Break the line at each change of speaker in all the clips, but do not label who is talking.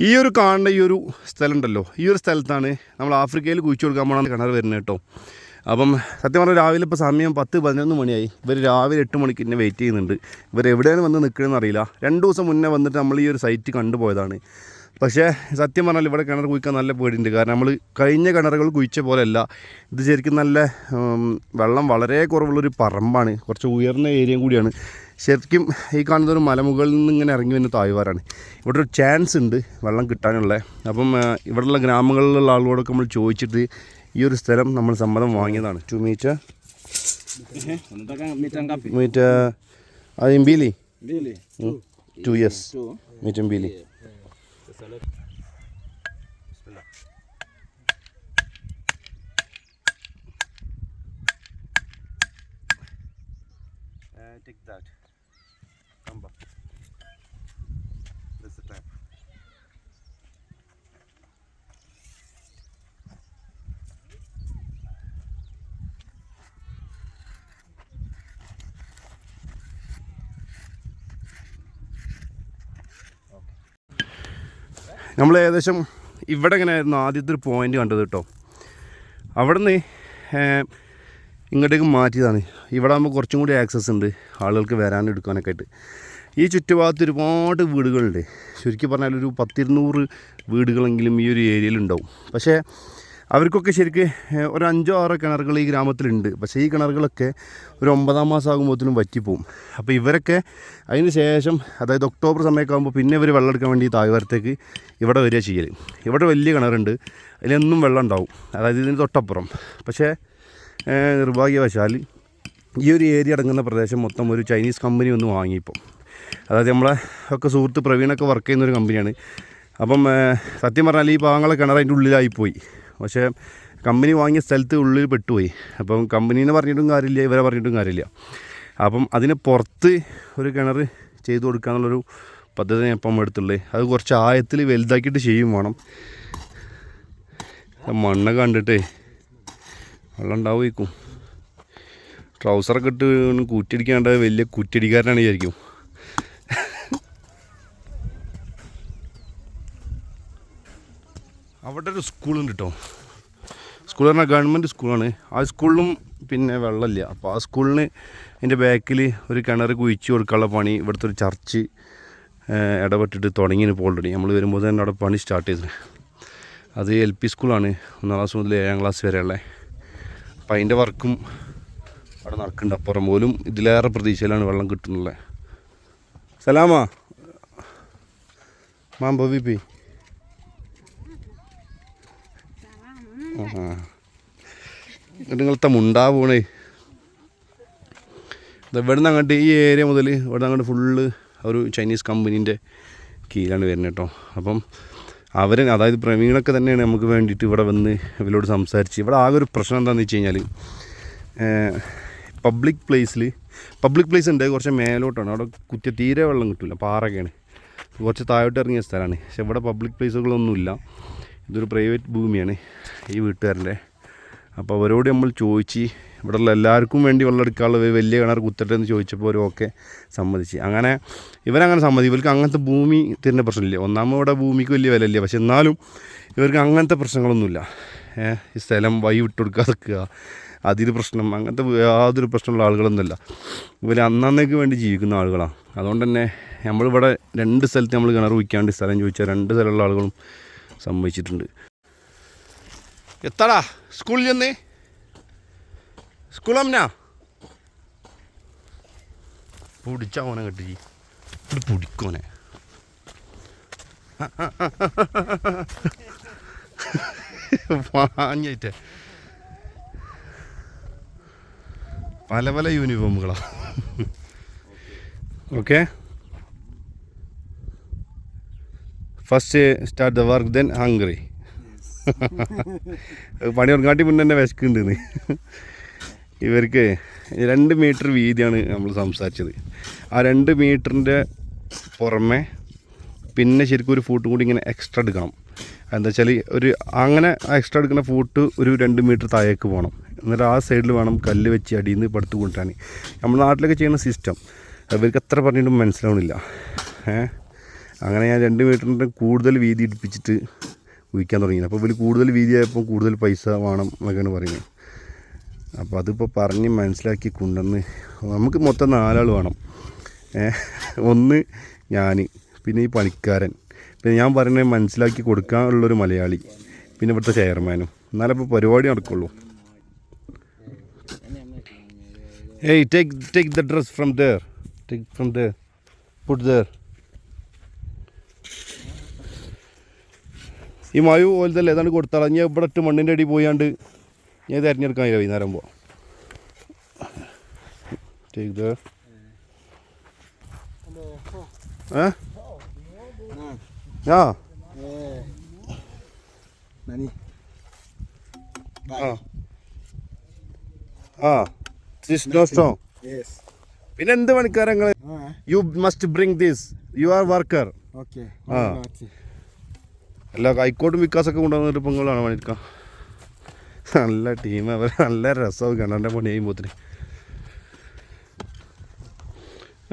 ഈ ഒരു കാണുന്ന ഈ ഒരു സ്ഥലം ഉണ്ടല്ലോ ഈ ഒരു സ്ഥലത്താണ് നമ്മൾ ആഫ്രിക്കയിൽ കുഴിച്ചു കൊടുക്കാൻ പോകണം കിണർ വരുന്നത് കേട്ടോ. അപ്പം സത്യം പറഞ്ഞാൽ രാവിലെ ഇപ്പോൾ സമയം പത്ത് പതിനൊന്ന് മണിയായി. ഇവർ രാവിലെ എട്ട് മണിക്ക് എന്നെ വെയിറ്റ് ചെയ്യുന്നുണ്ട്. ഇവർ എവിടെയാണ് വന്ന് നിൽക്കണമെന്ന് അറിയില്ല. രണ്ട് ദിവസം മുന്നേ വന്നിട്ട് നമ്മൾ ഈ ഒരു സൈറ്റ് കണ്ടുപോയതാണ്. പക്ഷേ സത്യം പറഞ്ഞാൽ ഇവിടെ കിണർ കുഴിക്കാൻ നല്ല പേടിയുണ്ട്. കാരണം നമ്മൾ കഴിഞ്ഞ കിണറുകൾ കുഴിച്ച പോലെയല്ല. ഇത് ശരിക്കും നല്ല വെള്ളം വളരെ കുറവുള്ളൊരു പറമ്പാണ്. കുറച്ച് ഉയർന്ന ഏരിയയും കൂടിയാണ്. ശരിക്കും ഈ കാണുന്ന ഒരു മലമുകളിൽ നിന്ന് ഇങ്ങനെ ഇറങ്ങി വരുന്ന തായ്വാറാണ് ഇവിടെ ഒരു ചാൻസ് ഉണ്ട് വെള്ളം കിട്ടാനുള്ള. അപ്പം ഇവിടെയുള്ള ഗ്രാമങ്ങളിലുള്ള ആളുകളോടൊക്കെ നമ്മൾ ചോദിച്ചിട്ട് ഈ ഒരു സ്ഥലം നമ്മൾ സമ്മതം വാങ്ങിയതാണ്.
Ngapi?
മീറ്റർ അത് Mbili. Two years
Tu.
mita നമ്മൾ ഏകദേശം ഇവിടെ ഇങ്ങനെ ആയിരുന്നു ആദ്യത്തെ ഒരു പോയിന്റ് കണ്ടത് കേട്ടോ. അവിടെ നിന്ന് ഇങ്ങോട്ടേക്ക് മാറ്റിയതാണ്. ഇവിടെ ആകുമ്പോൾ കുറച്ചും കൂടി ആക്സസ് ഉണ്ട് ആളുകൾക്ക് വരാനും എടുക്കാനൊക്കെ ആയിട്ട്. ഈ ചുറ്റുഭാഗത്ത് ഒരുപാട് വീടുകളുണ്ട്. ശരിക്കും പറഞ്ഞാൽ ഒരു പത്തിരുന്നൂറ് വീടുകളെങ്കിലും ഈ ഒരു ഏരിയയിൽ ഉണ്ടാവും. പക്ഷേ അവർക്കൊക്കെ ശരിക്ക് ഒരു അഞ്ചോ ആറോ കിണറുകൾ ഈ ഗ്രാമത്തിലുണ്ട്. പക്ഷേ ഈ കിണറുകളൊക്കെ ഒരു ഒമ്പതാം മാസം ആകുമ്പോഴത്തേനും വറ്റിപ്പോവും. അപ്പോൾ ഇവരൊക്കെ അതിന് ശേഷം അതായത് ഒക്ടോബർ സമയമൊക്കെ ആകുമ്പോൾ പിന്നെ ഇവർ വെള്ളം എടുക്കാൻ വേണ്ടി താഴ്വാരത്തേക്ക് ഇവിടെ വരിക ചെയ്യൽ ഇവിടെ വലിയ കിണറുണ്ട് അതിലെന്നും വെള്ളം ഉണ്ടാവും. അതായത് ഇതിന് തൊട്ടപ്പുറം. പക്ഷേ നിർഭാഗ്യവശാൽ ഈ ഒരു ഏരിയ അടങ്ങുന്ന പ്രദേശം മൊത്തം ഒരു ചൈനീസ് കമ്പനി ഒന്ന് വാങ്ങിയിപ്പോൾ അതായത് നമ്മളെ ഒക്കെ സുഹൃത്ത് പ്രവീണൊക്കെ വർക്ക് ചെയ്യുന്ന ഒരു കമ്പനിയാണ്. അപ്പം സത്യം പറഞ്ഞാൽ ഈ പാങ്ങളെ കിണർ അതിന്റെ ഉള്ളിലായിപ്പോയി. പക്ഷേ കമ്പനി വാങ്ങിയ സ്ഥലത്ത് ഉള്ളിൽ പെട്ടുപോയി. അപ്പം കമ്പനീനെ പറഞ്ഞിട്ടും കാര്യമില്ല ഇവരെ പറഞ്ഞിട്ടും കാര്യമില്ല. അപ്പം അതിന് പുറത്ത് ഒരു കിണർ ചെയ്തു കൊടുക്കാന്നുള്ളൊരു പദ്ധതി ഞാൻ ഇപ്പം എടുത്തുള്ളത് അത് കുറച്ച് ആയത്തിൽ വലുതാക്കിയിട്ട് ചെയ്യും വേണം. മണ്ണ് കണ്ടിട്ടേ വെള്ളം ഉണ്ടാവുമായിരിക്കും. ട്രൗസറൊക്കെ ഇട്ട് കുറ്റിയടിക്കാണ്ട് വലിയ കുറ്റിയടിക്കാരനാണ് വിചാരിക്കും. അവിടെ ഒരു സ്കൂളുണ്ട് കേട്ടോ സ്കൂൾ പറഞ്ഞാൽ ഗവൺമെന്റ് സ്കൂളാണ്. ആ സ്കൂളിലും പിന്നെ വെള്ളമില്ല. അപ്പോൾ ആ സ്കൂളിന് അതിന്റെ ബാക്കിൽ ഒരു കിണർ കുഴിച്ച് കൊടുക്കാനുള്ള പണി ഇവിടുത്തെ ഒരു ചർച്ച് ഇടപെട്ടിട്ട് തുടങ്ങിന് ഇപ്പോൾ ഓൾറെഡി നമ്മൾ വരുമ്പോൾ തന്നെ അവിടെ പണി സ്റ്റാർട്ട് ചെയ്തത് അത് എൽ പി സ്കൂളാണ്. ഒന്നാം ക്ലാസ് മുതൽ ഏഴാം ക്ലാസ് വരെയുള്ള. അപ്പം അതിന്റെ വർക്കും അവിടെ നടക്കുന്നുണ്ട്. അപ്പുറം പോലും ഇതിലേറെ പ്രതീക്ഷയിലാണ് വെള്ളം കിട്ടുന്നുള്ളത്. സലാമാ. മാം ബോബി നിങ്ങളത്തെ മുണ്ടാ പോണേ ഇവിടുന്ന് അങ്ങോട്ട് ഈ ഏരിയ മുതൽ ഇവിടെ അങ്ങോട്ട് ഫുള്ള് ഒരു ചൈനീസ് കമ്പനീന്റെ കീഴിലാണ് വരുന്നത് കേട്ടോ. അപ്പം അവർ അതായത് പ്രവീണൊക്കെ തന്നെയാണ് നമുക്ക് വേണ്ടിയിട്ട് ഇവിടെ വന്ന് ഇവരോട് സംസാരിച്ച്. ഇവിടെ ആകെ ഒരു പ്രശ്നം എന്താണെന്ന് വെച്ച് കഴിഞ്ഞാൽ പബ്ലിക് പ്ലേസിൽ പബ്ലിക് പ്ലേസ് ഉണ്ട് കുറച്ച് മേലോട്ടാണ്. അവിടെ കുറ്റ തീരെ വെള്ളം കിട്ടില്ല പാറയൊക്കെയാണ്. കുറച്ച് താഴോട്ട് ഇറങ്ങിയ സ്ഥലമാണ്. പക്ഷെ ഇവിടെ പബ്ലിക് പ്ലേസുകളൊന്നുമില്ല ഇതൊരു പ്രൈവറ്റ് ഭൂമിയാണ് ഈ വീട്ടുകാരന്റെ. അപ്പോൾ അവരോട് നമ്മൾ ചോദിച്ച് ഇവിടെയുള്ള എല്ലാവർക്കും വേണ്ടി വെള്ളം എടുക്കാനുള്ള ഒരു വലിയ കിണർ കുത്തട്ടെ എന്ന് ചോദിച്ചപ്പോൾ അവർ ഓക്കെ സമ്മതിച്ച്. അങ്ങനെ ഇവരങ്ങനെ സമ്മതി ഇവർക്ക് അങ്ങനത്തെ ഭൂമി തരുന്ന പ്രശ്നമില്ല. ഒന്നാമത് ഭൂമിക്ക് വലിയ വിലയില്ല. പക്ഷെ എന്നാലും ഇവർക്ക് അങ്ങനത്തെ പ്രശ്നങ്ങളൊന്നുമില്ല. ഈ സ്ഥലം വൈ വിട്ട് കൊടുക്കാതിരിക്കുക അതിന് പ്രശ്നം അങ്ങനത്തെ യാതൊരു പ്രശ്നമുള്ള ആളുകളൊന്നുമല്ല. ഇവർ അന്നന്നേക്ക് വേണ്ടി ജീവിക്കുന്ന ആളുകളാണ്. അതുകൊണ്ട് തന്നെ നമ്മളിവിടെ രണ്ട് സ്ഥലത്ത് നമ്മൾ കിണർ വയ്ക്കാണ്ട് സ്ഥലം ചോദിച്ചാൽ രണ്ട് സ്ഥലമുള്ള ആളുകളും സമ്മതിച്ചിട്ടുണ്ട്. എത്താടാ സ്കൂളിൽ ചെന്നേ? സ്കൂളമ്മനാ പൊടിച്ച ഓനെ കെട്ടി. ഇത് പിടിക്കോനെ വാഞ്ഞിട്ട് പല പല യൂണിഫോമുകളാ. Okay. First start the work then hungry പണി ഉറങ്ങാട്ടി മുന്നേ തന്നെ വിശക്കുന്നുണ്ടെന്ന് ഇവർക്ക് രണ്ട് മീറ്റർ വീതിയാണ് നമ്മൾ സംസാരിച്ചത്. ആ രണ്ട് മീറ്ററിന്റെ പുറമെ പിന്നെ ശരിക്കും ഒരു ഫൂട്ടും കൂടി ഇങ്ങനെ എക്സ്ട്രാ എടുക്കണം. എന്താ വെച്ചാൽ ഒരു അങ്ങനെ എക്സ്ട്രാ എടുക്കുന്ന ഫൂട്ട് ഒരു രണ്ട് മീറ്റർ താഴേക്ക് പോകണം. എന്നിട്ട് ആ സൈഡിൽ വേണം കല്ല് വെച്ച് അടിയിൽ നിന്ന് പടുത്ത് കൊണ്ടുവരാൻ നമ്മുടെ നാട്ടിലൊക്കെ ചെയ്യുന്ന സിസ്റ്റം അവർക്ക് എത്ര പറഞ്ഞിട്ടും മനസ്സിലാവണില്ല. ഏ അങ്ങനെ ഞാൻ രണ്ട് മീറ്ററിന്റെ കൂടുതൽ വീതി ഇടിപ്പിച്ചിട്ട് കുഴിക്കാൻ തുടങ്ങി അപ്പോൾ ഇവർ കൂടുതൽ വീതിയായപ്പോൾ കൂടുതൽ പൈസ വേണം എന്നൊക്കെയാണ് പറയുന്നത്. അപ്പോൾ അതിപ്പോൾ പറഞ്ഞ് മനസ്സിലാക്കി കൊണ്ടുവന്ന് നമുക്ക് മൊത്തം നാലാൾ വേണം. ഒന്ന് ഞാൻ പിന്നെ ഈ പണിക്കാരൻ. പിന്നെ ഞാൻ പറയുന്നത് മനസ്സിലാക്കി കൊടുക്കാനുള്ളൊരു മലയാളി പിന്നെ ഇവിടുത്തെ ചെയർമാനും. എന്നാലും ഇപ്പോൾ പരിപാടി നടക്കുള്ളൂ. ഏയ് take take the dress from there take from there put there ഈ മഴ പോലത്തെ ഏതാണ്ട് കൊടുത്താൽ ഞാൻ ഇവിടെ ഇട്ട് മണ്ണിന്റെ അടി പോയാണ്ട് ഞാൻ തിരഞ്ഞെടുക്കാൻ കഴിയും വൈകുന്നേരം പോവാം ടേക്ക് ഏ? ആ? ആ. ആ. ദിസ് നോ സ്ട്രോങ് പിന്നെ എന്ത് പണിക്കാരങ്ങൾ you must bring this you are worker
okay
Ah.
Mati.
എല്ലാ ഹൈക്കോട്ടും വിക്കാസൊക്കെ കൊണ്ടുവന്നിട്ട് പെങ്ങളാണ് പണിയെടുക്കാം നല്ല ടീം അവർ നല്ല രസവും കിണറിന്റെ പണി ചെയ്യുമ്പോത്തിന്.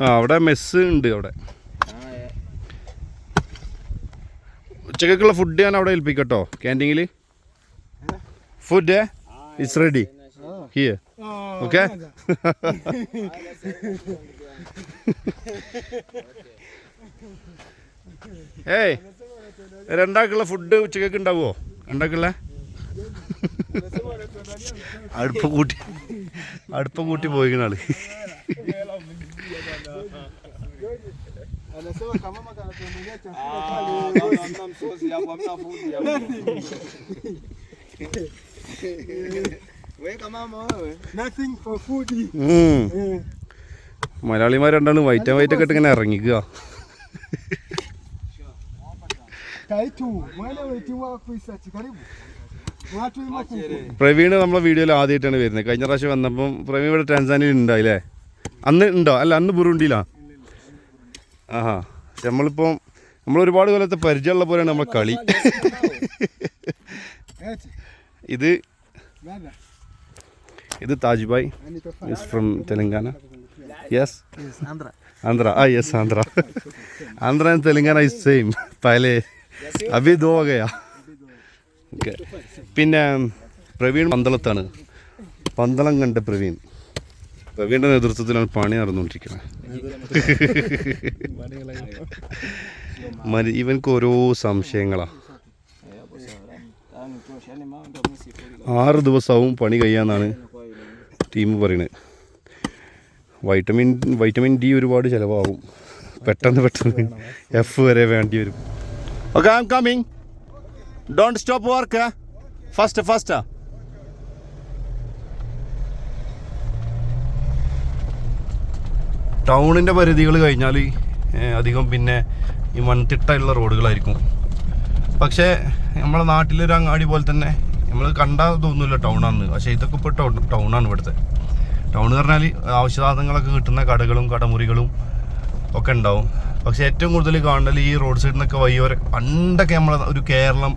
ആ അവിടെ മെസ്സ് ഉണ്ട് അവിടെ. ഉച്ചക്കുള്ള ഫുഡ് ഞാൻ അവിടെ ഏൽപ്പിക്കട്ടോ ക്യാന്റീനിൽ food it's ready here okay ഏയ് രണ്ടാക്കുള്ള ഫുഡ് ഉച്ചക്കൊക്കെ ഉണ്ടാവുമോ രണ്ടാക്കുള്ള അടുപ്പ് കൂട്ടി അടുപ്പ് കൂട്ടി പോയി
ആൾ.
മലയാളിമാർ വൈറ്റ് വൈറ്റ് വൈറ്റൊക്കെ ഇങ്ങനെ ഇറങ്ങിക്കുക.
Kaitu, മോനെ വെയിറ്റിംഗ് ഓഫീസ് kuku.
പ്രവീൺ നമ്മളെ വീഡിയോയിൽ ആദ്യമായിട്ടാണ് വരുന്നത്. കഴിഞ്ഞ പ്രാവശ്യം വന്നപ്പം പ്രവീൺ ഇവിടെ ടാൻസാനിയിൽ ഉണ്ടായില്ലേ അന്ന് ഉണ്ടോ? അല്ല അന്ന് ബുറുണ്ടിയിലാ ആഹാ. നമ്മളിപ്പം നമ്മൾ ഒരുപാട് കൊല്ലത്തെ പരിചയമുള്ള പോലെയാണ് നമ്മളെ കളി. ഇത് ഇത് Taj bhai is from Telangana yes Andhra ആ yes Andhra Andhra and Telangana is same പഹലെ ഗയാ ഓക്കെ. പിന്നെ പ്രവീൺ പന്തളത്താണ്. പന്തളം കണ്ട പ്രവീൺ. പ്രവീണിന്റെ നേതൃത്വത്തിലാണ് പണി നടന്നുകൊണ്ടിരിക്കുന്നത് ഇവൻക്ക് ഓരോ സംശയങ്ങളാ. ആറ് ദിവസവും പണി കഴിയാന്നാണ് ടീം പറയുന്നത് വൈറ്റമിൻ വൈറ്റമിൻ ഡി ഒരുപാട് ചിലവാകും. പെട്ടെന്ന് പെട്ടെന്ന് എഫ് വരെ വേണ്ടി വരും. Okay I'm coming don't stop work first first ടൗണിന്റെ പരിധികൾ കഴിഞ്ഞാൽ അധികം പിന്നെ ഈ മൺതിട്ടയുള്ള റോഡുകളായിരിക്കും. പക്ഷേ നമ്മളെ നാട്ടിലൊരു അങ്ങാടി പോലെ തന്നെ നമ്മൾ കണ്ടാൽ തോന്നില്ല ടൗണാന്ന്. പക്ഷേ ഇതൊക്കെ ഇപ്പോൾ ടൗൺ ടൗണാണ് ഇവിടുത്തെ. ടൗൺ എന്ന് പറഞ്ഞാൽ ആവശ്യസാധനങ്ങളൊക്കെ കിട്ടുന്ന കടകളും കടമുറികളും ഒക്കെ ഉണ്ടാവും. പക്ഷേ ഏറ്റവും കൂടുതൽ കാണൽ ഈ റോഡ് സൈഡിൽ നിന്നൊക്കെ വയ്യോരെ പണ്ടൊക്കെ നമ്മൾ ഒരു കേരളം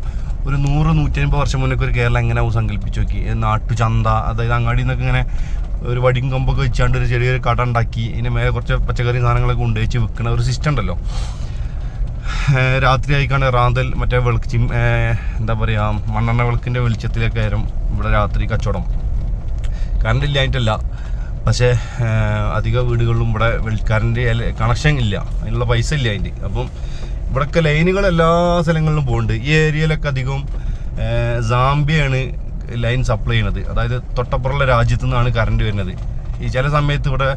ഒരു നൂറ് നൂറ്റമ്പത് വർഷം മുന്നേക്ക് ഒരു കേരളം എങ്ങനെ സങ്കല്പിച്ച് നോക്കി? ഈ നാട്ടു ചന്ത അതായത് അങ്ങാടിയിൽ നിന്നൊക്കെ ഇങ്ങനെ ഒരു വടിയും കൊമ്പൊക്കെ വെച്ചാണ്ട് ഒരു ചെറിയൊരു കട ഉണ്ടാക്കി ഇതിന് മേലെ കുറച്ച് പച്ചക്കറി സാധനങ്ങളൊക്കെ ഉണ്ടേച്ച് വിൽക്കുന്ന ഒരു സിസ്റ്റം ഉണ്ടല്ലോ. രാത്രി ആയിക്കാണ് റാന്തൽ മറ്റേ വിളക്ക് ചിം എന്താ പറയുക മണ്ണെണ്ണ വിളക്കിന്റെ വെളിച്ചത്തിലൊക്കെ ആയിരുന്നു ഇവിടെ രാത്രി കച്ചവടം. കറണ്ട് ഇല്ലായിട്ടല്ല പക്ഷേ അധിക വീടുകളിലും ഇവിടെ വെളി- കണക്ഷൻ ഇല്ല. അതിനുള്ള പൈസ ഇല്ല അതിന്റെ. അപ്പം ഇവിടെയൊക്കെ ലൈനുകൾ എല്ലാ സ്ഥലങ്ങളിലും പോകുന്നുണ്ട് ഈ ഏരിയയിലൊക്കെ അധികം സാമ്പിയാണ് ലൈൻ സപ്ലൈ ചെയ്യുന്നത് അതായത് തൊട്ടപ്പുറമുള്ള രാജ്യത്തു നിന്നാണ് കറണ്ട് വരുന്നത്. ഈ ചില സമയത്ത് ഇവിടെ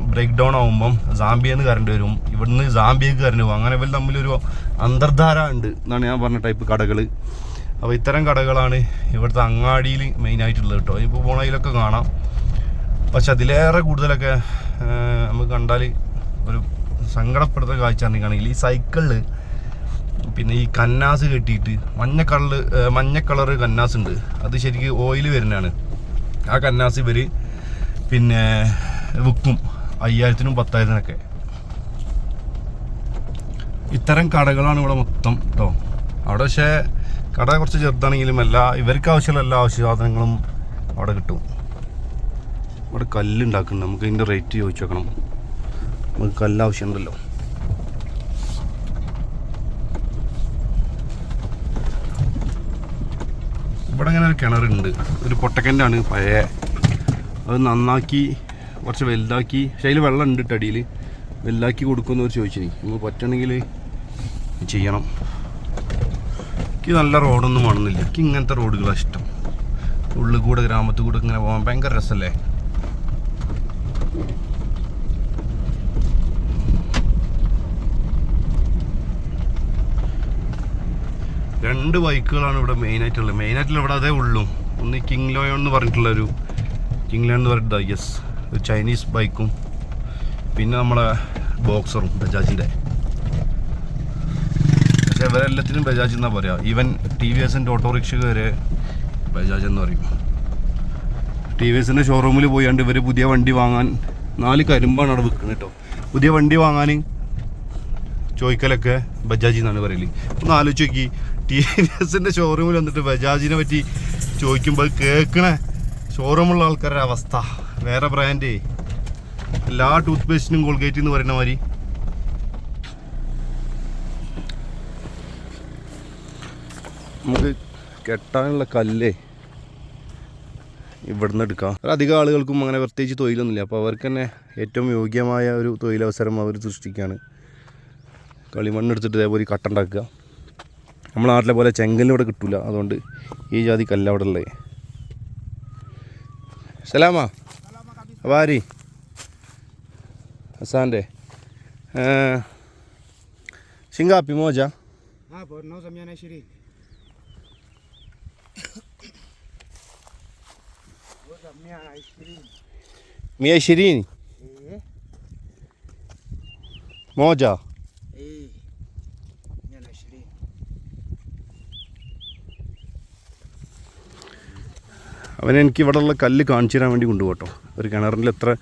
ബ്രേക്ക് ഡൗൺ ആകുമ്പം സാമ്പിയെന്ന് കറണ്ട് വരും. ഇവിടുന്ന് സാമ്പിയക്ക് കറണ്ട് പോകും. അങ്ങനെ ഇവർ തമ്മിലൊരു അന്തർധാര ഉണ്ട് എന്നാണ് ഞാൻ പറഞ്ഞ ടൈപ്പ് കടകൾ അപ്പോൾ ഇത്തരം കടകളാണ് ഇവിടുത്തെ അങ്ങാടിയിൽ മെയിനായിട്ടുള്ളത് കേട്ടോ. ഇപ്പോൾ പോണതിലൊക്കെ കാണാം. പക്ഷെ അതിലേറെ കൂടുതലൊക്കെ നമുക്ക് കണ്ടാൽ ഒരു സങ്കടപ്പെടുത്ത കാഴ്ച ഈ സൈക്കിളിൽ പിന്നെ ഈ കന്നാസ് കെട്ടിയിട്ട് മഞ്ഞ കളറ് മഞ്ഞ കളർ കന്നാസ് ഉണ്ട് അത് ശരിക്കും ഓയിൽ വരുന്നതാണ്. ആ കന്നാസ് ഇവർ പിന്നെ വിൽക്കും അയ്യായിരത്തിനും പത്തായിരത്തിനൊക്കെ. ഇത്തരം കടകളാണ് ഇവിടെ മൊത്തം കേട്ടോ അവിടെ പക്ഷേ കട കുറച്ച് ചെറുതാണെങ്കിലും എല്ലാ ഇവർക്ക് ആവശ്യമുള്ള എല്ലാ ആവശ്യ സാധനങ്ങളും അവിടെ കിട്ടും. ഇവിടെ കല്ലുണ്ടാക്കുന്നുണ്ട്. നമുക്ക് ഇതിന്റെ റേറ്റ് ചോദിച്ചു വെക്കണം നമുക്ക് കല്ല് ആവശ്യമുണ്ടല്ലോ. ഇവിടെ അങ്ങനെ ഒരു കിണറുണ്ട്. ഒരു പൊട്ടക്കന്റാണ് പഴയ. അത് നന്നാക്കി കുറച്ച് വലുതാക്കി. പക്ഷേ അതിൽ വെള്ളം ഉണ്ട് അടിയിൽ വലുതാക്കി കൊടുക്കുമെന്ന് അവർ ചോദിച്ചിനി. നമുക്ക് പറ്റണമെങ്കിൽ ചെയ്യണം. എനിക്ക് നല്ല റോഡൊന്നും വേണമെന്നില്ല. എനിക്ക് ഇങ്ങനത്തെ റോഡുകളാണ് ഇഷ്ടം. ഉള്ളിൽ കൂടെ ഗ്രാമത്തിൽ കൂടെ ഇങ്ങനെ പോകാൻ ഭയങ്കര രസമല്ലേ രണ്ട് ബൈക്കുകളാണ് ഇവിടെ മെയിനായിട്ടുള്ളത് മെയിനായിട്ടുള്ള ഇവിടെ അതേ ഉള്ളൂ. ഒന്ന് കിങ് ലോയോ എന്ന് പറഞ്ഞിട്ടുള്ളൊരു കിങ് ലോ എന്ന് പറഞ്ഞിട്ട് യെസ് ഒരു ചൈനീസ് ബൈക്കും പിന്നെ നമ്മളെ ബോക്സറും ബജാജിന്റെ പക്ഷെ ഇവരെല്ലാത്തിനും ബജാജ് എന്നാണ് പറയുക ഈവൻ ടി വി എസിന്റെ ഓട്ടോറിക്ഷ വരെ ബജാജ് എന്ന് പറയും. ടി വി എസിന്റെ ഷോറൂമിൽ പോയാണ്ട് ഇവർ പുതിയ വണ്ടി വാങ്ങാൻ നാല് കരിമ്പാണ് അവിടെ വിൽക്കുന്നത് കേട്ടോ പുതിയ വണ്ടി വാങ്ങാൻ ചോദിക്കലൊക്കെ ബജാജി എന്നാണ് പറയൽ. ഒന്ന് ആലോചിച്ച് നോക്കി. ടി വി എസിന്റെ ഷോറൂമിൽ വന്നിട്ട് ബജാജിനെ പറ്റി ചോദിക്കുമ്പോൾ കേൾക്കണേ ഷോറൂമുള്ള ആൾക്കാരുടെ അവസ്ഥ. വേറെ ബ്രാൻഡേ എല്ലാ ടൂത്ത് പേസ്റ്റിനും കോൾഗേറ്റ് എന്ന് പറയുന്ന മാതിരി. നമുക്ക് കെട്ടാനുള്ള കല്ലേ? ഇവിടുന്ന് എടുക്കാം. അധികം ആളുകൾക്കും അങ്ങനെ പ്രത്യേകിച്ച് തൊഴിലൊന്നുമില്ല. അപ്പോൾ അവർക്ക് തന്നെ ഏറ്റവും യോഗ്യമായ ഒരു തൊഴിലവസരം അവർ സൃഷ്ടിക്കുകയാണ് കളിമണ്ണെടുത്തിട്ട് ഇതേപോലെ കട്ട ഉണ്ടാക്കുക. നമ്മൾ നാട്ടിലെ പോലെ ചെങ്കലിലൂടെ കിട്ടില്ല അതുകൊണ്ട് ഈ ജാതി കല്ല അവിടെ ഉള്ളത് സലാമാ. അവാരി ഹസാന്റെ ശിങ്കാപ്പി മോജ.
ആ നോ സമയാനായി mia ishirini
e. Eh?
moja.
E.
mia na ishirini
അവനെ എനിക്ക് ഇവിടെയുള്ള കല്ല് കാണിച്ചു തരാൻ വേണ്ടി കൊണ്ടുപോട്ടോ ഒരു കിണറിൽ എത്ര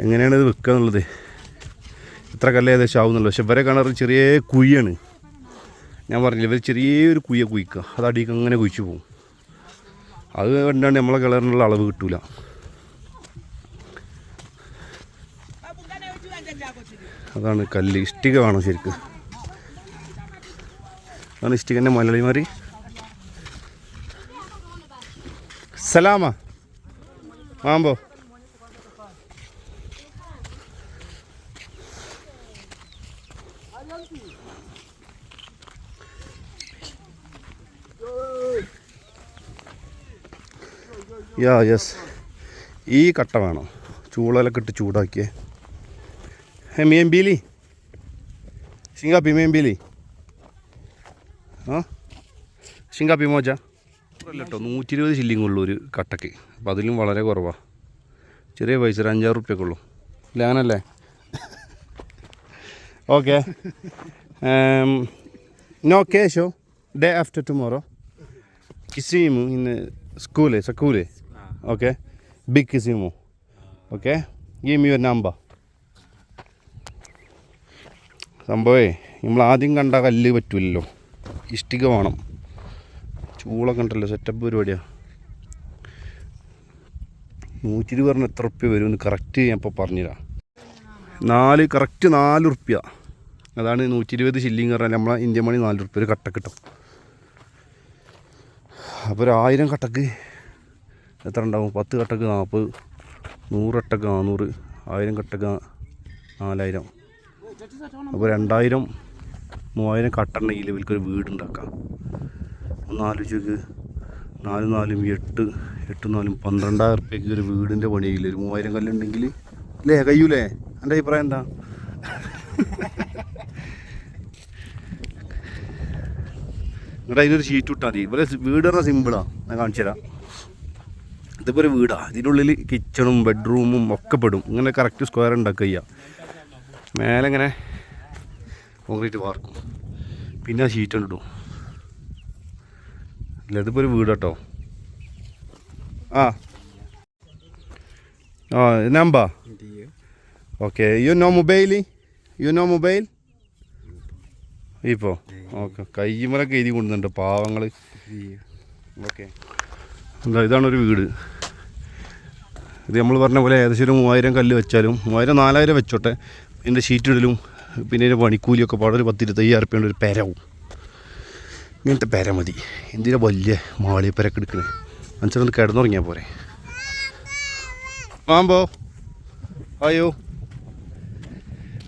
എങ്ങനെയാണ് ഇത് വെക്കുക എന്നുള്ളത്. എത്ര കല്ല് ഏകദേശം ആവുന്നുള്ളൂ. പക്ഷെ ഇവരെ കിണർ ചെറിയ കുയ്യാണ് ഞാൻ പറഞ്ഞില്ല ഇവർ ചെറിയൊരു കുയ്യ കുയ്ക്കുക അത് അടിയിലേക്ക് അങ്ങനെ കുഴിച്ചു പോകും. അത് കണ്ടാണ് നമ്മളെ കളറിനുള്ള അളവ് കിട്ടൂല. അതാണ് കല്ല്. ഇഷ്ടിക വേണം ശരിക്ക്. അതാണ് ഇഷ്ടികന്റെ മലയാളിമാർ സലാമ. മാമ്പോ യാ യെസ് ഈ കട്ട വേണം? ചൂളലൊക്കെ ഇട്ട് ചൂടാക്കിയേ. ഹേ മിയമ്പീലി ഷിങ്കാപ്പി മിയമ്പീലി ആ? ഷിങ്കാപ്പി മോജ. അല്ല കേട്ടോ നൂറ്റി ഇരുപത് ശില്ലിങ് ഉള്ളൂ ഒരു കട്ടയ്ക്ക് അപ്പം അതിലും വളരെ കുറവാണ് ചെറിയ പൈസ ഒരു അഞ്ചാറ് റുപ്യൊക്കെ ഉള്ളൂ. ലാനല്ലേ? ഓക്കെ നോ കേശോ ഡേ ആഫ്റ്റർ ടുമോറോ കിസിമു ഇന്ന് സ്കൂലേ സ്കൂളെ ഓക്കെ? ബിഗ് സിമു ഓക്കെ? ഈ യുവർ നമ്പർ സംഭവേ നമ്മൾ ആദ്യം കണ്ട കല്ല് പറ്റില്ലല്ലോ ഇഷ്ടിക വേണം. ചൂളൊക്കെ ഉണ്ടല്ലോ സെറ്റപ്പ് പരിപാടിയാണ് നൂറ്റി ഇരുപത് പറഞ്ഞ എത്ര റുപ്യ വരുമെന്ന് കറക്റ്റ് ഞാൻ ഇപ്പോൾ പറഞ്ഞുതരാം. നാല് കറക്റ്റ് നാല് റുപ്യ അതാണ് നൂറ്റി ഇരുപത് ഷില്ലിങ് പറഞ്ഞാൽ നമ്മളെ ഇന്ത്യ മണി നാല് റുപ്യ ഒരു കട്ട കിട്ടും. അപ്പോൾ ഒരു ആയിരം കട്ടക്ക് എത്ര ഉണ്ടാവും പത്ത് കട്ടക്ക് നാൽപ്പത് നൂറ് കട്ടക്ക് നാനൂറ് ആയിരം കട്ടക്ക് നാലായിരം. അപ്പോൾ രണ്ടായിരം മൂവായിരം കട്ടുണ്ടെങ്കിൽ ഇവർക്കൊരു വീടുണ്ടാക്കാം. ഒന്ന് ആലോചിച്ച് നാല് നാലും എട്ട് എട്ട് നാലും പന്ത്രണ്ടായിരം റുപ്യക്ക് ഒരു വീടിന്റെ പണിയില്ല ഒരു മൂവായിരം കല്ലുണ്ടെങ്കിൽ അല്ലേ? കഴിയൂലേ എന്റെ അഭിപ്രായം എന്താ? എന്നിട്ട് അതിനൊരു ഷീറ്റ് ഇട്ടാൽ മതി. ഇവിടെ വീട് പറഞ്ഞാൽ സിമ്പിളാണ് ഞാൻ കാണിച്ചു തരാം ഇതിപ്പോൾ ഒരു വീടാണ് ഇതിനുള്ളിൽ കിച്ചണും ബെഡ്റൂമും ഒക്കെ പെടും. ഇങ്ങനെ കറക്റ്റ് സ്ക്വയർ ഉണ്ടാക്കുക ചെയ്യുക മേലെ ഇങ്ങനെ കോൺക്രീറ്റ് വാർക്കും. പിന്നെ ഷീറ്റ് ഇടും. ഇല്ല ഇതിപ്പോൾ ഒരു വീട് കേട്ടോ ആ. ആ number. Okay you know mobile you know mobile ഇപ്പോൾ ഓക്കെ കയ്യുമലൊക്കെ എഴുതി കൊണ്ടുന്നുണ്ട് പാവങ്ങൾ. ഓക്കെ എന്താ ഇതാണൊരു വീട്. ഇത് നമ്മൾ പറഞ്ഞ പോലെ ഏകദേശം ഒരു മൂവായിരം കല്ല് വെച്ചാലും മൂവായിരം നാലായിരം വെച്ചോട്ടെ. ഇതിന്റെ ഷീറ്റ് ഇടലും പിന്നെ ഇതിന്റെ പണിക്കൂലിയൊക്കെ പാടെ ഒരു പത്തിരുപത്തയ്യായിരം റുപ്യേന്റെ ഒരു പെരവും. ഇങ്ങനത്തെ പെര മതി. എന്തിനാ വലിയ മാളിയപ്പരക്ക് എടുക്കണേ. മനസ്സിലൊന്ന് കിടന്നുറങ്ങിയാൽ പോരെ. ആമ്പോ അയ്യോ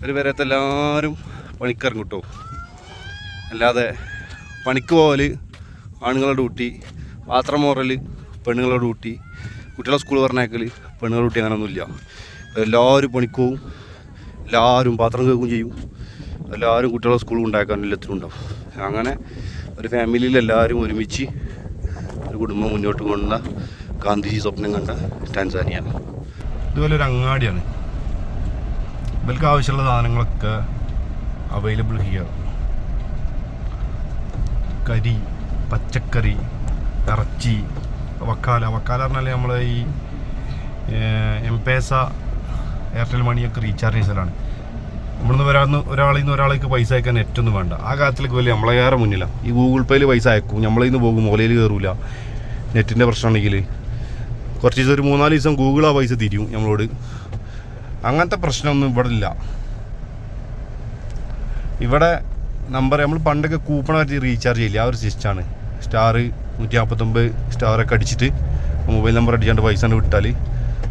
ഒരു പേരത്തെ എല്ലാവരും പണിക്കിറങ്ങും കേട്ടോ. അല്ലാതെ പണിക്ക് പോകൽ ആണുങ്ങളുടെ ഡ്യൂട്ടി പാത്രം മോറൽ പെണ്ണുങ്ങളുടെ കൂട്ടി കുട്ടികളെ സ്കൂൾ പറഞ്ഞേക്കൽ പെണ്ണുങ്ങൾ കൂട്ടി അങ്ങനെയൊന്നുമില്ല എല്ലാവരും പണിക്ക് പോവും എല്ലാവരും പാത്രം കേൾക്കുകയും ചെയ്യും. എല്ലാവരും കുട്ടികളെ സ്കൂൾ ഉണ്ടാക്കാൻ എല്ലാത്തിനും ഉണ്ടാവും അങ്ങനെ ഒരു ഫാമിലിയിൽ എല്ലാവരും ഒരുമിച്ച് ഒരു കുടുംബം മുന്നോട്ട് കൊണ്ട ഗാന്ധിജി സ്വപ്നം കണ്ട ടാൻസാനിയ. ഇതുപോലെ ഒരു അങ്ങാടിയാണ്. ഇവർക്ക് ആവശ്യമുള്ള സാധനങ്ങളൊക്കെ അവൈലബിൾ ഹിയർ കരി പച്ചക്കറി ഇറച്ചി വക്കാല. വക്കാല പറഞ്ഞാൽ നമ്മൾ ഈ എം പേസ എയർടെൽ മണിയൊക്കെ റീചാർജ് ചെയ്യലാണ് നമ്മളിന്ന് വരാന്ന് ഒരാളിൽ നിന്ന് ഒരാളേക്ക് പൈസ അയക്കാൻ നെറ്റൊന്നും വേണ്ട. ആ കാലത്തിലേക്ക് വലിയ നമ്മളേറെ മുന്നിലാണ് ഈ ഗൂഗിൾ പേയിൽ പൈസ അയക്കും. നമ്മളിൽ നിന്ന് പോകും മുലയിൽ കയറൂല നെറ്റിന്റെ പ്രശ്നമാണെങ്കിൽ കുറച്ച് ദിവസം ഒരു മൂന്നാൽ ദിവസം ഗൂഗിൾ ആ പൈസ തിരിയും നമ്മളോട്. അങ്ങനത്തെ പ്രശ്നമൊന്നും ഇവിടെ ഇല്ല. ഇവിടെ നമ്പർ നമ്മൾ പണ്ടൊക്കെ കൂപ്പൺ ആയിട്ട് റീചാർജ് ചെയ്യില്ല? ആ ഒരു സിസ്റ്റമാണ് സ്റ്റാർ നൂറ്റി നാൽപ്പത്തൊമ്പത് സ്റ്റാറൊക്കെ അടിച്ചിട്ട് മൊബൈൽ നമ്പർ അടിച്ചാണ്ട് പൈസ കൊണ്ട് വിട്ടാൽ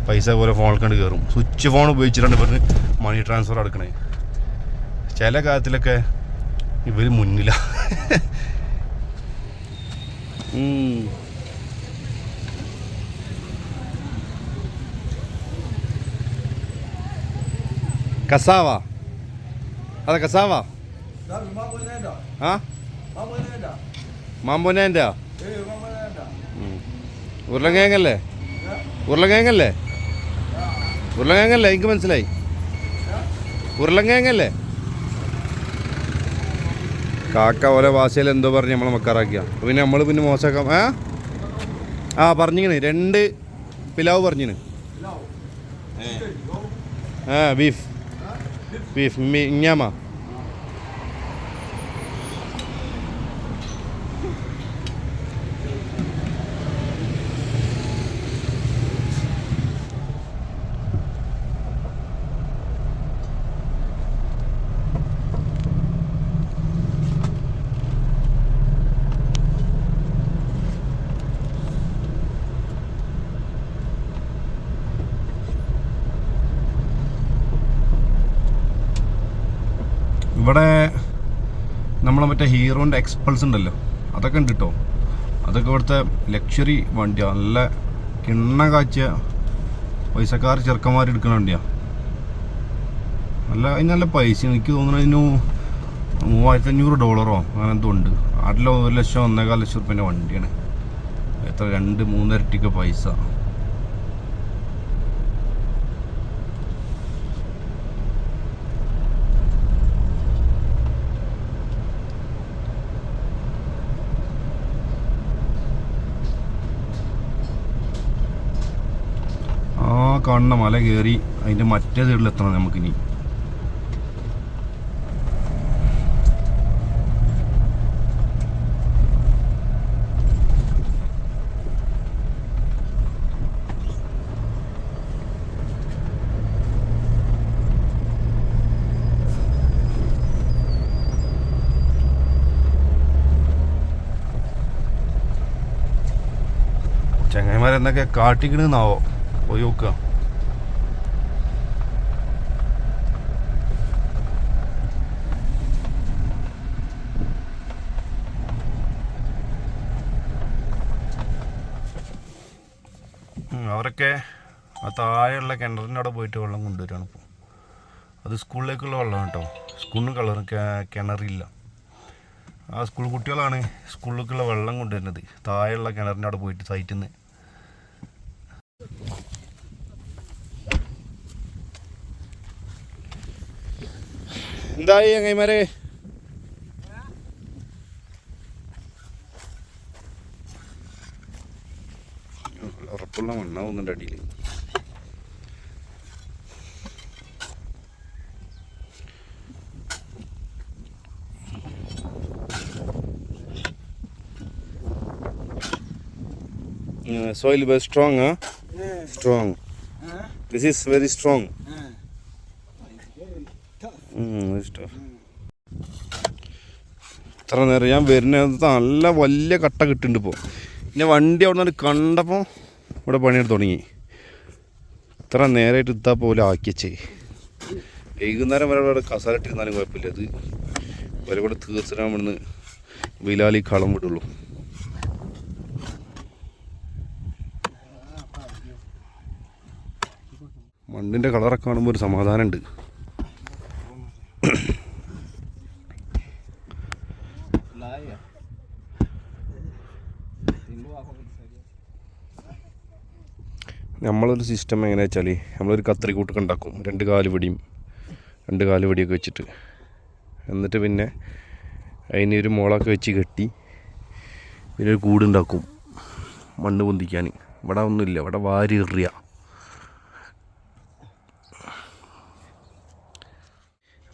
പൈസ പോലെ ഫോണിൽ കണ്ട് കയറും സ്വിച്ച് ഫോൺ ഉപയോഗിച്ചിട്ടാണ് ഇവർ മണി ട്രാൻസ്ഫർ എടുക്കണേ ചില കാര്യത്തിലൊക്കെ ഇവർ മുന്നില. കസാവ. അതെ കസാവ. ആ?
Inaenda.
ഉരുളങ്കിഴങ്ങല്ലേ ഉരുളങ്കിഴങ്ങല്ലേ ഉരുളങ്കിഴങ്ങല്ലേ എനിക്ക് മനസ്സിലായി. ഉരുളങ്കിഴങ്ങല്ലേ കാക്ക ഓരോ ഭാഷയിൽ എന്തോ പറഞ്ഞ് നമ്മളെ മക്കാറാക്കിയ. പിന്നെ നമ്മൾ പിന്നെ മോശമാക്കാം ഏ? ആ പറഞ്ഞിങ്ങനെ. രണ്ട് പിലാവ് പറഞ്ഞിന്. ആ ബീഫ്. ബീഫ്. മീ ഇവിടെ നമ്മളെ മറ്റേ ഹീറോന്റെ എക്സ്പൾസ് ഉണ്ടല്ലോ. അതൊക്കെ ഉണ്ട് കേട്ടോ അതൊക്കെ ഇവിടുത്തെ ലക്ഷറി വണ്ടിയാണ് നല്ല കിണ്ണ കാച്ചിയ പൈസക്കാർ ചെറുക്കന്മാർ എടുക്കുന്ന വണ്ടിയാണ് നല്ല അതിന് നല്ല പൈസ. എനിക്ക് തോന്നുന്നു അതിന് മൂവായിരത്തി അഞ്ഞൂറ് ഡോളറോ അങ്ങനെ എന്തോ ഉണ്ട്. നാട്ടിൽ ഒരു ലക്ഷം ഒന്നേകാൽ ലക്ഷം റുപ്യന്റെ വണ്ടിയാണ്. എത്ര? രണ്ട് മൂന്നരട്ടിക്ക് പൈസ ആ കാണുന്ന മല കയറി അതിന്റെ മറ്റേ സൈഡിൽ എത്തണം നമുക്കിനി. ചങ്ങന്മാരെന്നൊക്കെ കാട്ടിക്കണെന്നാവോ പോയി നോക്കുക. അവരൊക്കെ ആ താഴെയുള്ള കിണറിന്റെ അവിടെ പോയിട്ട് വെള്ളം കൊണ്ടുവരികയാണ് ഇപ്പോൾ അത് സ്കൂളിലേക്കുള്ള വെള്ളമാണ് കേട്ടോ. സ്കൂളിന് കളർ കിണറില്ല. ആ സ്കൂൾ കുട്ടികളാണ് സ്കൂളിലേക്കുള്ള വെള്ളം കൊണ്ടുവരുന്നത്. താഴെയുള്ള കിണറിന്റെ അവിടെ പോയിട്ട് സൈറ്റിൽ നിന്ന് എന്തായി അങ്ങൈമാരെ? ഉപ്പുള്ള
മണ്ണ
ഒന്നിന്റെ അടിയിൽ സോയിൽ വെ
strong strong this
is very strong ഇത്ര നേരം ഞാൻ വരുന്നത് നല്ല വലിയ കട്ട കിട്ടുന്നുണ്ട് ഇപ്പോൾ പിന്നെ വണ്ടി അവിടെ നിന്ന് കണ്ടപ്പോൾ ഇവിടെ പണിയെടുത്ത് തുടങ്ങി. ഇത്ര നേരമായിട്ട് ഇത്താ പോലെ ആക്കിയച്ചേ. വൈകുന്നേരം വരെ ഇവിടെ കസാലിട്ടിരുന്നാലും കുഴപ്പമില്ല. ഇത് വരെ കൂടെ തീർച്ചയായും ഇവിടുന്ന് വിലാലി കളം വിടുള്ളൂ. മണ്ണിന്റെ കളറൊക്കെ കാണുമ്പോൾ ഒരു സമാധാനമുണ്ട്. നമ്മളൊരു സിസ്റ്റം എങ്ങനെയാ വെച്ചാൽ നമ്മളൊരു കത്രിക്കൂട്ടൊക്കെ ഉണ്ടാക്കും. രണ്ട് കാൽ വെടിയും രണ്ട് കാൽ വെടിയൊക്കെ വെച്ചിട്ട്. എന്നിട്ട് പിന്നെ അതിന് ഒരു മുളൊക്കെ വെച്ച് കെട്ടി പിന്നെ ഒരു കൂടുണ്ടാക്കും മണ്ണ് പൊന്തിക്കാൻ. ഇവിടെ ഒന്നുമില്ല ഇവിടെ വാരി എറിയ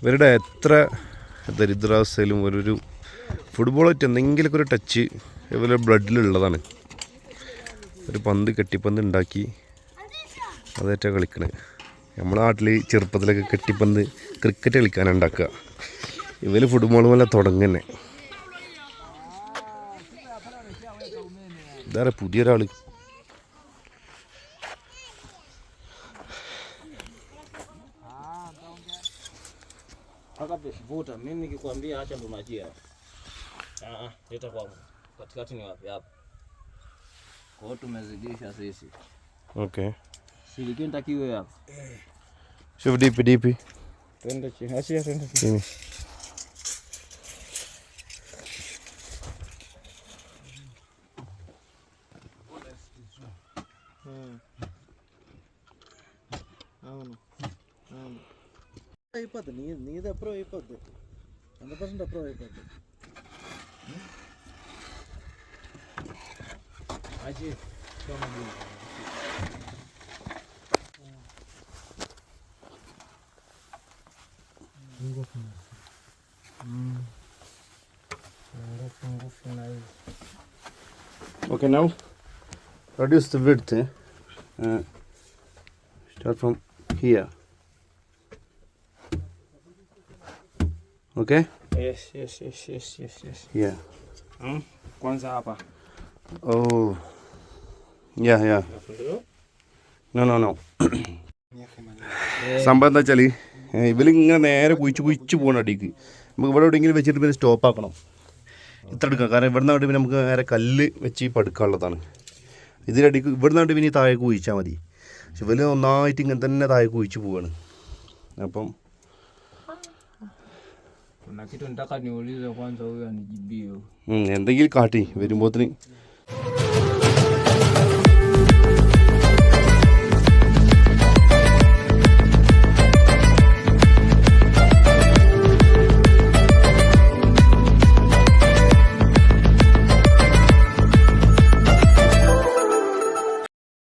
ഇവരുടെ എത്ര ദരിദ്രാവസ്ഥയിലും ഒരു ഫുട്ബോളായിട്ട് എന്തെങ്കിലുമൊക്കെ ഒരു ടച്ച് ഇവരുടെ ബ്ലഡിലുള്ളതാണ് ഒരു പന്ത് കെട്ടിപ്പന്ത് ഉണ്ടാക്കി അതേറ്റാ കളിക്കണേ നമ്മളെ നാട്ടിൽ ചെറുപ്പത്തിലൊക്കെ കെട്ടിപ്പന്ത് ക്രിക്കറ്റ് കളിക്കാനാണ് ഉണ്ടാക്കുക ഇവർ ഫുട്ബോൾ പോലെ തുടങ്ങന്നെ ഇതാരെ പുതിയൊരാൾ
Vuta, mimi nikikwambia acha ndo majia. Ah, ah, leta kwangu. Katikati ni wapi hapa? Kwa hiyo tumezidisha sisi.
Okay
se quem tá
aqui, ué? Chuva
deep, deep. Tenta aqui, assim,
assim,
assim. Não, não, não. Aí, pode, nem dá pra
aí, pode. 100% dá pra aí, pode. Aí, toma, meu.
Okay, now reduce the width. Eh? Uh, start from here. Okay?
Yes, yes, yes, yes, yes, yes.
Yeah.
Hmm? Kwanza hapa.
Oh. Yeah, yeah. No, no, no. sambanda chali വെച്ചാൽ ഇവരിങ്ങനെ നേരെ കുഴിച്ച് കുഴിച്ച് പോകണം അടിക്ക്. നമുക്ക് ഇവിടെ എവിടെയെങ്കിലും വെച്ചിട്ട് പിന്നെ സ്റ്റോപ്പ് ആക്കണം. ഇത്ര എടുക്കാം. കാരണം ഇവിടെ നിന്നാണ് പിന്നെ നമുക്ക് നേരെ കല്ല് വെച്ച് പടുക്കാനുള്ളതാണ്. ഇതിലടിക്ക് ഇവിടെ നിന്നാണ് പിന്നെ ഈ താഴേക്ക് കുഴിച്ചാൽ മതി. പക്ഷെ ഇവർ ഒന്നായിട്ട് ഇങ്ങനെ തന്നെ താഴെ കുഴിച്ച് പോവാണ്. അപ്പം. എന്തെങ്കിലും കാട്ടി. വരുമ്പോത്തിന്